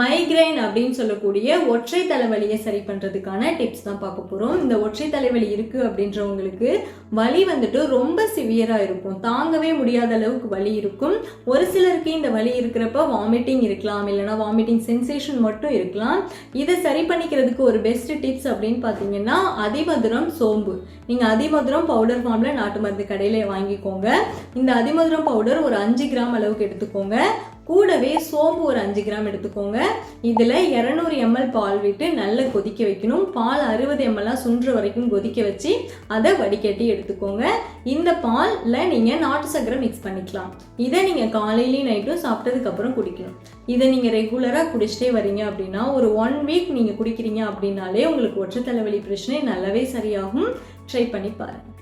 Migraine அப்படின்னு சொல்லக்கூடிய ஒற்றை தலைவலியை சரி பண்ணுறதுக்கான டிப்ஸ் தான் பார்க்க போகிறோம் இந்த ஒற்றை தலைவலி இருக்குது அப்படின்றவங்களுக்கு வலி வந்துட்டு ரொம்ப சிவியராக இருக்கும். தாங்கவே முடியாத அளவுக்கு வலி இருக்கும். ஒரு சிலருக்கு இந்த வலி இருக்கிறப்ப வாமிட்டிங் இருக்கலாம் இல்லைனா வாமிட்டிங் சென்சேஷன் மட்டும் இருக்கலாம். இதை சரி பண்ணிக்கிறதுக்கு ஒரு பெஸ்ட் டிப்ஸ் அப்படின்னு பார்த்தீங்கன்னா அதிமதுரம் சோம்பு. நீங்கள் அதிமதுரம் பவுடர் ஃபார்மில் நாட்டு மருந்து கடையில் வாங்கிக்கோங்க. இந்த அதிமதுரம் பவுடர் ஒரு அஞ்சு கிராம் அளவுக்கு எடுத்துக்கோங்க. கூடவே சோம்பு ஒரு அஞ்சு கிராம் எடுத்துக்கோங்க. இதில் இரநூறு எம்எல் பால் விட்டு நல்லா கொதிக்க வைக்கணும். பால் அறுபது எம்எல்லாம் சுன்ற வரைக்கும் கொதிக்க வச்சு அதை வடிகட்டி எடுத்துக்கோங்க. இந்த பாலில் நீங்கள் நாட்டு சக்கரை மிக்ஸ் பண்ணிக்கலாம். இதை நீங்கள் காலையிலையும் நைட்டும் சாப்பிட்டதுக்கப்புறம் குடிக்கணும். இதை நீங்கள் ரெகுலராக குடிச்சிட்டே வரீங்க அப்படின்னா ஒரு ஒன் வீக் நீங்கள் குடிக்கிறீங்க அப்படின்னாலே உங்களுக்கு ஒற்றை தலைவலி பிரச்சனை நல்லாவே சரியாகும். ட்ரை பண்ணி பாருங்கள்